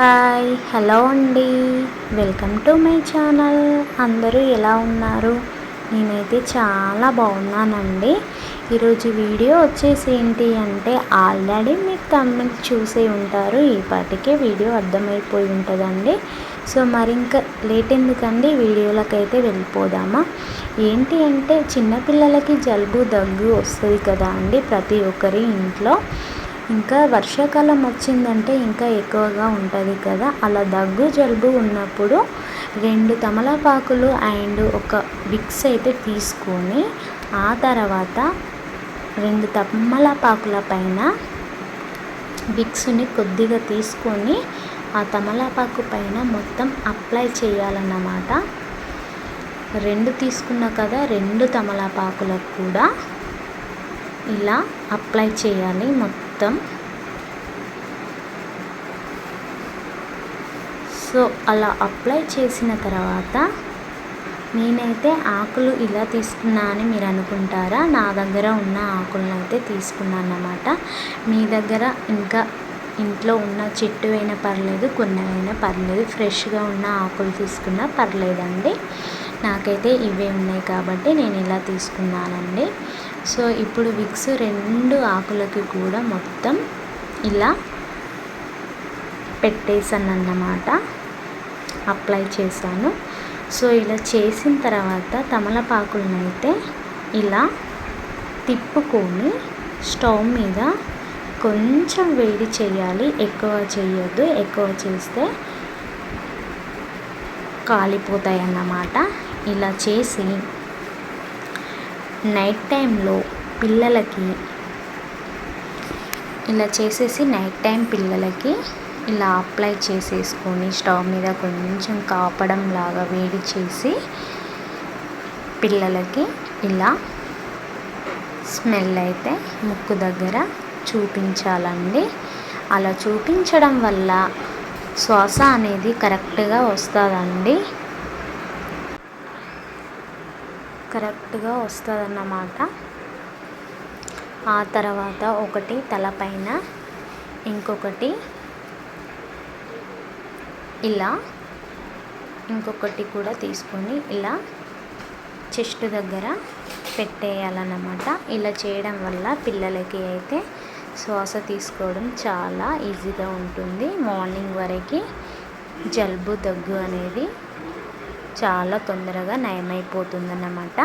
Hi hello అండి. Welcome to my channel. అందరూ ఎలా ఉన్నారు? నేనైతే చాలా బాగున్నానండి. ఈరోజు వీడియో వచ్చేసి ఏంటి అంటే ఆల్రెడీ మీకు తమ్మిల్ చూసే ఉంటారు. ఈ పాటికే వీడియో అర్థమైపోయి ఉంటుందండి. సో మరి ఇంకా లేట్ ఎందుకండి? వీడియోలకైతే వెళ్ళిపోదామా? ఏంటి అంటే చిన్నపిల్లలకి జలుబు దగ్గు వస్తుంది కదా అండి ప్రతి ఒక్కరి ఇంట్లో. ఇంకా వర్షాకాలం వచ్చిందంటే ఇంకా ఎక్కువగా ఉంటుంది కదా. అలా దగ్గు జలుబు ఉన్నప్పుడు రెండు తమలపాకులు అండ్ ఒక విక్స్ అయితే తీసుకొని ఆ తర్వాత రెండు తమలపాకుల పైన విక్స్ని కొద్దిగా తీసుకొని ఆ తమలపాకు పైన మొత్తం అప్లై చేయాలన్నమాట. రెండు తీసుకున్న కదా రెండు తమలపాకులకు కూడా ఇలా అప్లై చేయాలి. మొత్తం సో అలా అప్లై చేసిన తర్వాత నేనైతే ఆకులు ఇలా తీసుకున్నా అని మీరు అనుకుంటారా? నా దగ్గర ఉన్న ఆకులను అయితే తీసుకున్నాను అన్నమాట మీ దగ్గర ఇంకా ఇంట్లో ఉన్న చెట్టు అయినా పర్లేదు కొన్నవైనా పర్లేదు ఫ్రెష్గా ఉన్న ఆకులు తీసుకున్నా పర్లేదండి. నాకైతే ఇవే ఉన్నాయి కాబట్టి నేను ఇలా తీసుకున్నానండి. సో ఇప్పుడు విక్స్ రెండు ఆకులకి కూడా మొత్తం ఇలా పెట్టేసాను అన్నమాట అప్లై చేశాను. సో ఇలా చేసిన తర్వాత తమలపాకులనైతే ఇలా తిప్పుకొని స్టవ్ మీద కొంచెం వేడి చేయాలి. ఎక్కువ చేయొద్దు. ఎక్కువ చేస్తే కాలిపోతాయి అన్నమాట ఇలా చేసి నైట్ టైంలో పిల్లలకి ఇలా చేసేసి నైట్ టైం పిల్లలకి ఇలా అప్లై చేసేసుకొని స్టవ్ మీద కొంచెం కాపడం లాగా వేడి చేసి పిల్లలకి ఇలా స్మెల్ అయితే ముక్కు దగ్గర చూపించాలండి. అలా చూపించడం వల్ల శ్వాస అనేది కరెక్ట్గా వస్తుందండి. కరెక్ట్గా వస్తుందన్నమాట. ఆ తర్వాత ఒకటి తలపైన ఇంకొకటి ఇలా ఇంకొకటి కూడా తీసుకొని ఇలా చెస్ట్ దగ్గర పెట్టేయాలన్నమాట. ఇలా చేయడం వల్ల పిల్లలకి అయితే శ్వాస తీసుకోవడం చాలా ఈజీగా ఉంటుంది. మార్నింగ్ వరకు జలుబు దగ్గు అనేది చాలా తొందరగా నయమైపోతుందన్నమాట.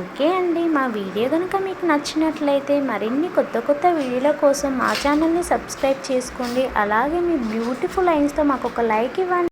ఓకే అండి మా వీడియో కనుక మీకు నచ్చినట్లయితే మరిన్ని కొత్త కొత్త వీడియోల కోసం మా ఛానల్ని సబ్స్క్రైబ్ చేసుకోండి. అలాగే మీ బ్యూటిఫుల్ లైన్స్తో మాకు ఒక లైక్ ఇవ్వండి.